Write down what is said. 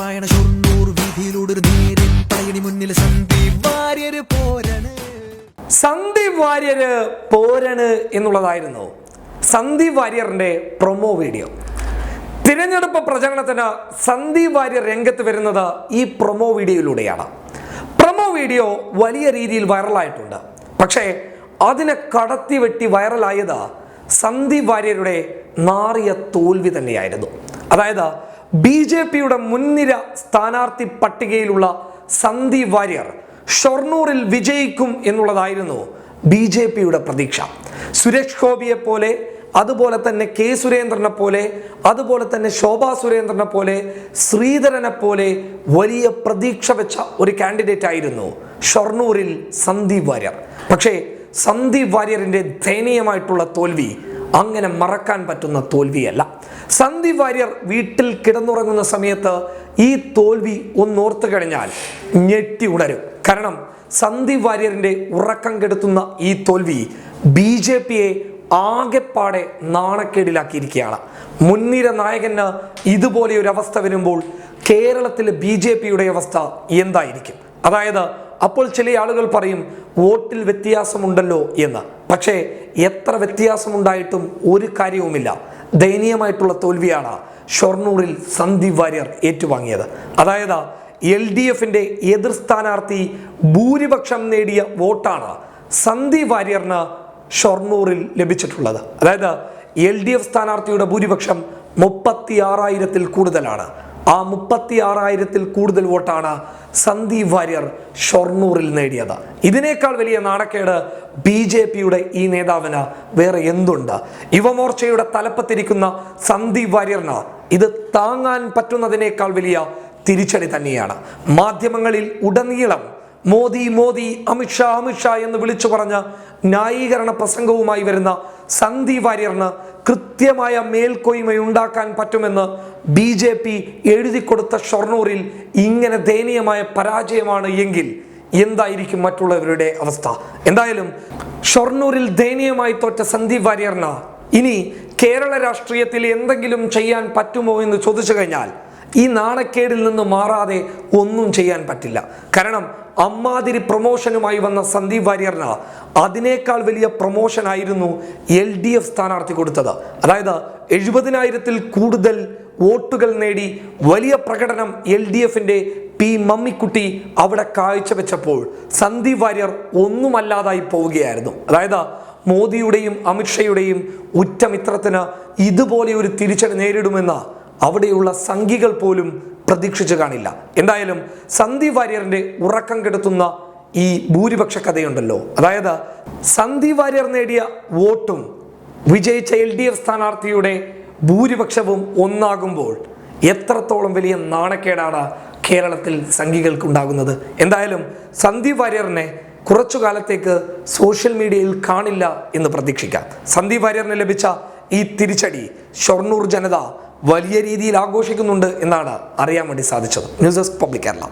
പായണ ഷൊർണൂർ വീതിയിലൂടൊരു നേരിൽ പടയണി മുന്നിൽ സന്ദീപ് വാര്യര് പോരണ്. സന്ദീപ് വാര്യര് പോരണ് എന്നുള്ളതായിരുന്നു സന്ദീപ് വാര്യറിന്റെ പ്രൊമോ വീഡിയോ. തിരഞ്ഞെടുപ്പ് പ്രചരണത്തിന് സന്ദീപ് വാര്യർ രംഗത്ത് വരുന്നത് ഈ പ്രൊമോ വീഡിയോയിലൂടെയാണ്. പ്രൊമോ വീഡിയോ വലിയ രീതിയിൽ വൈറലായിട്ടുണ്ട്. പക്ഷേ അതിനെ കടത്തി വെട്ടി വൈറലായത് സന്ദീപ് വാര്യരുടെ നാറിയ തോൽവി തന്നെയായിരുന്നു. അതായത് ബി ജെ പിയുടെ മുൻനിര സ്ഥാനാർത്ഥി പട്ടികയിലുള്ള സന്ദീപ് വാര്യർ ഷൊർണൂറിൽ വിജയിക്കും എന്നുള്ളതായിരുന്നു ബി ജെ പിയുടെ പ്രതീക്ഷ. സുരേഷ് ഗോപിയെ പോലെ അതുപോലെ തന്നെ കെ സുരേന്ദ്രനെ പോലെ അതുപോലെ തന്നെ ശോഭാ സുരേന്ദ്രനെ പോലെ ശ്രീധരനെ പോലെ വലിയ പ്രതീക്ഷ വെച്ച ഒരു കാൻഡിഡേറ്റ് ആയിരുന്നു ഷൊർണൂരിൽ സന്ദീപ് വാര്യർ. പക്ഷേ സന്ദീപ് വാര്യറിന്റെ ദയനീയമായിട്ടുള്ള തോൽവി അങ്ങനെ മറക്കാൻ പറ്റുന്ന തോൽവിയല്ല. സന്ദീപ് വാര്യർ വീട്ടിൽ കിടന്നുറങ്ങുന്ന സമയത്ത് ഈ തോൽവി ഒന്നോർത്തു കഴിഞ്ഞാൽ ഞെട്ടി ഉണരും. കാരണം സന്ദീപ് വാര്യറിന്റെ ഉറക്കം കെടുത്തുന്ന ഈ തോൽവി ബി ജെ പിയെ ആകെപ്പാടെ നാണക്കേടിലാക്കിയിരിക്കുകയാണ്. മുൻനിര നായകന് ഇതുപോലെ ഒരു അവസ്ഥ വരുമ്പോൾ കേരളത്തിലെ ബി ജെ പിയുടെ അവസ്ഥ എന്തായിരിക്കും? അതായത് അപ്പോൾ ചില ആളുകൾ പറയും വോട്ടിൽ വ്യത്യാസമുണ്ടല്ലോ എന്ന്. പക്ഷേ എത്ര വ്യത്യാസമുണ്ടായിട്ടും ഒരു കാര്യവുമില്ല. ദയനീയമായിട്ടുള്ള തോൽവിയാണ് ഷൊർണൂറിൽ സന്ദീപ് വാര്യർ ഏറ്റുവാങ്ങിയത്. അതായത് എൽ ഡി എഫിന്റെ എതിർ സ്ഥാനാർത്ഥി ഭൂരിപക്ഷം നേടിയ വോട്ടാണ് സന്ദീപ് വാര്യറിന് ഷൊർണൂറിൽ ലഭിച്ചിട്ടുള്ളത്. അതായത് എൽ ഡി എഫ് സ്ഥാനാർത്ഥിയുടെ ഭൂരിപക്ഷം മുപ്പത്തി ആറായിരത്തിൽ കൂടുതലാണ്. ആ മുപ്പത്തി ആറായിരത്തിൽ കൂടുതൽ വോട്ടാണ് സന്ദീപ് വാര്യർ ഷൊർണൂറിൽ നേടിയത്. ഇതിനേക്കാൾ വലിയ നാണക്കേട് ബി ജെ പിയുടെ ഈ നേതാവിന് വേറെ എന്തുണ്ട്? യുവമോർച്ചയുടെ തലപ്പത്തിരിക്കുന്ന സന്ദീപ് വാര്യറിന് ഇത് താങ്ങാൻ പറ്റുന്നതിനേക്കാൾ വലിയ തിരിച്ചടി തന്നെയാണ്. മാധ്യമങ്ങളിൽ ഉടനീളം മോദി മോദി അമിത്ഷാ അമിത്ഷാ എന്ന് വിളിച്ചു പറഞ്ഞ ന്യായീകരണ പ്രസംഗവുമായി വരുന്ന സന്ദീപ് വാര്യറിന് കൃത്യമായ മേൽക്കോയ്മയുണ്ടാക്കാൻ പറ്റുമെന്ന് ബി ജെ പി എഴുതി കൊടുത്ത ഷൊർണൂറിൽ ഇങ്ങനെ ദയനീയമായ പരാജയമാണ് എങ്കിൽ എന്തായിരിക്കും മറ്റുള്ളവരുടെ അവസ്ഥ? എന്തായാലും ഷൊർണൂരിൽ ദയനീയമായി തോറ്റ സന്ദീപ് വാര്യറിന് ഇനി കേരള രാഷ്ട്രീയത്തിൽ എന്തെങ്കിലും ചെയ്യാൻ പറ്റുമോ എന്ന് ചോദിച്ചു കഴിഞ്ഞാൽ ഈ നാണക്കേടിൽ നിന്ന് മാറാതെ ഒന്നും ചെയ്യാൻ പറ്റില്ല. കാരണം അമ്മാതിരി പ്രൊമോഷനുമായി വന്ന സന്ദീപ് വാര്യറിന് അതിനേക്കാൾ വലിയ പ്രൊമോഷൻ ആയിരുന്നു എൽ ഡി എഫ് സ്ഥാനാർത്ഥി കൊടുത്തത്. അതായത് എഴുപതിനായിരത്തിൽ കൂടുതൽ വോട്ടുകൾ നേടി വലിയ പ്രകടനം എൽ ഡി എഫിന്റെ പി മമ്മിക്കുട്ടി അവിടെ കാഴ്ചവെച്ചപ്പോൾ സന്ദീപ് വാര്യർ ഒന്നുമല്ലാതായി പോവുകയായിരുന്നു. അതായത് മോദിയുടെയും അമിത്ഷയുടെയും ഉറ്റമിത്രത്തിന് ഇതുപോലെ ഒരു തിരിച്ചടി നേരിടുമെന്ന് അവിടെയുള്ള സംഘികൾ പോലും പ്രതീക്ഷിച്ചു കാണില്ല. എന്തായാലും സന്ദീപ് വാര്യറിന്റെ ഉറക്കം കെടുത്തുന്ന ഈ ഭൂരിപക്ഷ കഥയുണ്ടല്ലോ. അതായത് സന്ദീപ് വാര്യർ നേടിയ വോട്ടും വിജയിച്ച എൽ ഡി എഫ് സ്ഥാനാർത്ഥിയുടെ ഭൂരിപക്ഷവും ഒന്നാകുമ്പോൾ എത്രത്തോളം വലിയ നാണക്കേടാണ് കേരളത്തിൽ സംഘികൾക്കുണ്ടാകുന്നത്. എന്തായാലും സന്ദീപ് വാര്യറിനെ കുറച്ചു കാലത്തേക്ക് സോഷ്യൽ മീഡിയയിൽ കാണില്ല എന്ന് പ്രതീക്ഷിക്കാം. സന്ദീപ് വാര്യറിന് ലഭിച്ച ഈ തിരിച്ചടി ഷൊർണൂർ ജനത വലിയ രീതിയിൽ ആഘോഷിക്കുന്നുണ്ട് എന്നാണ് അറിയാൻ വേണ്ടി സാധിച്ചത്. News desk public Kerala.